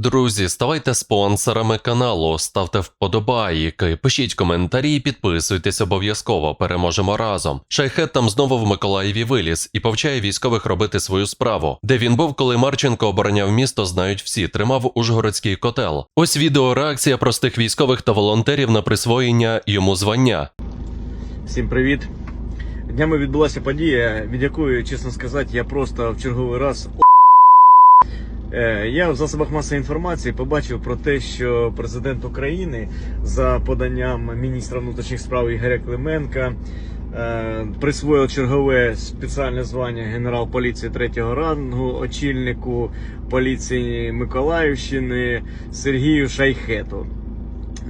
Друзі, ставайте спонсорами каналу, ставте вподобайки, пишіть коментарі, і підписуйтесь обов'язково. Переможемо разом. Шайхет там знову в Миколаєві виліз і повчає військових робити свою справу. Де він був, коли Марченко обороняв місто, знають всі. Тримав Ужгородський котел. Ось відео реакція простих військових та волонтерів на присвоєння йому звання. Всім привіт! Днями відбулася подія, від якої, чесно сказати, я просто в черговий раз я в засобах масової інформації побачив про те, що президент України за поданням міністра внутрішніх справ Ігоря Клименка е, присвоїв чергове спеціальне звання генерал поліції третього рангу, очільнику поліції Миколаївщини Сергію Шайхету.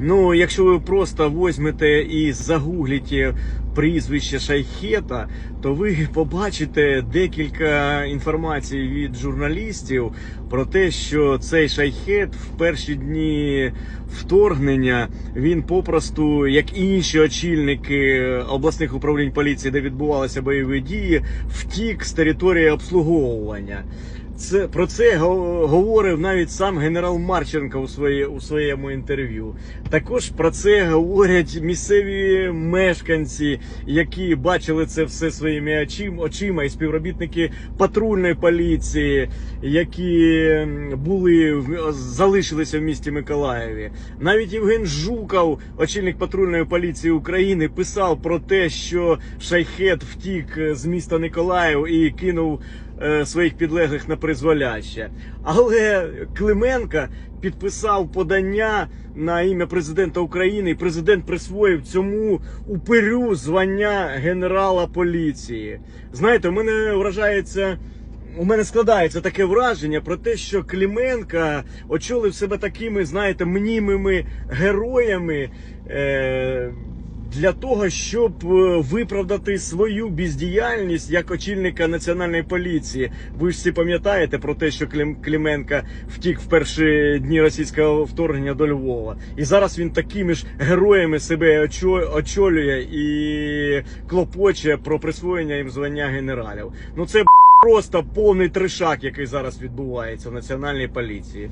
Ну, якщо ви просто візьмете і загуглите прізвище Шайхета, то ви побачите декілька інформацій від журналістів про те, що цей шайхет в перші дні вторгнення він попросту, як інші очільники обласних управлінь поліції, де відбувалися бойові дії, втік з території обслуговування. Це про це го- говорив навіть сам генерал Марченко у, своє, у своєму інтерв'ю. Також про це говорять місцеві мешканці, які бачили це все своїми очим, очима, і співробітники патрульної поліції, які були залишилися в місті Миколаєві. Навіть Євген Жуков, очільник патрульної поліції України, писав про те, що Шайхет втік з міста Миколаїв і кинув своїх підлеглих на призволяще. Але Клименка підписав подання на ім'я президента України, і президент присвоїв цьому упирю звання генерала поліції. Знаєте, у мене вражається. У мене складається таке враження про те, що Клименка очолив себе такими, знаєте, мнімими героями. Е- для того, щоб е, виправдати свою бездіяльність як очільника національної поліції. Ви ж всі пам'ятаєте про те, що Клименка втік в перші дні російського вторгнення до Львова, і зараз він такими ж героями себе очолює і клопоче про присвоєння їм звання генералів. Ну це просто повний трешак, який зараз відбувається в національній поліції.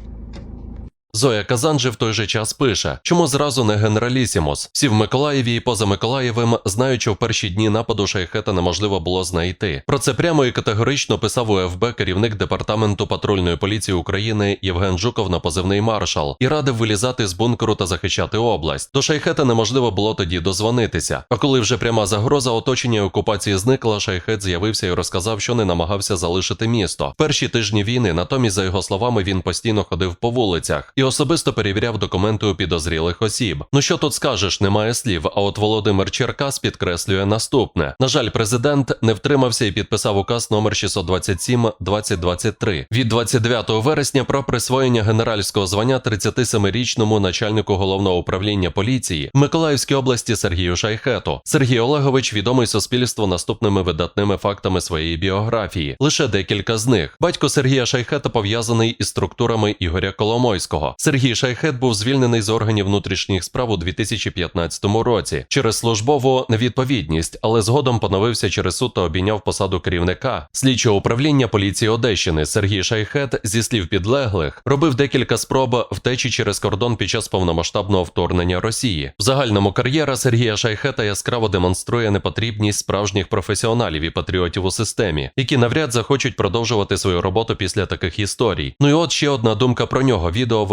Зоя Казанжи в той же час пише, чому зразу не генералісімус. Всі в Миколаєві і поза Миколаєвим знають, що в перші дні нападу шайхета неможливо було знайти. Про це прямо і категорично писав у ФБ керівник департаменту патрульної поліції України Євген Жуков на позивний маршал і радив вилізати з бункеру та захищати область. До шайхета неможливо було тоді дозвонитися. А коли вже пряма загроза оточення і окупації зникла, шайхет з'явився і розказав, що не намагався залишити місто. Перші тижні війни, натомість, за його словами, він постійно ходив по вулицях і особисто перевіряв документи у підозрілих осіб. Ну що тут скажеш, немає слів. А от Володимир Черкас підкреслює наступне: на жаль, президент не втримався і підписав указ номер 627 2023 від 29 вересня про присвоєння генеральського звання 37-річному начальнику головного управління поліції Миколаївській області Сергію Шайхету. Сергій Олегович відомий суспільству наступними видатними фактами своєї біографії. Лише декілька з них. Батько Сергія Шайхета пов'язаний із структурами Ігоря Коломойського. Сергій Шайхет був звільнений з органів внутрішніх справ у 2015 році через службову невідповідність, але згодом поновився через суд та обійняв посаду керівника слідчого управління поліції Одещини. Сергій Шайхет зі слів підлеглих робив декілька спроб втечі через кордон під час повномасштабного вторгнення Росії. В загальному кар'єра Сергія Шайхета яскраво демонструє непотрібність справжніх професіоналів і патріотів у системі, які навряд захочуть продовжувати свою роботу після таких історій. Ну і от ще одна думка про нього. Відео в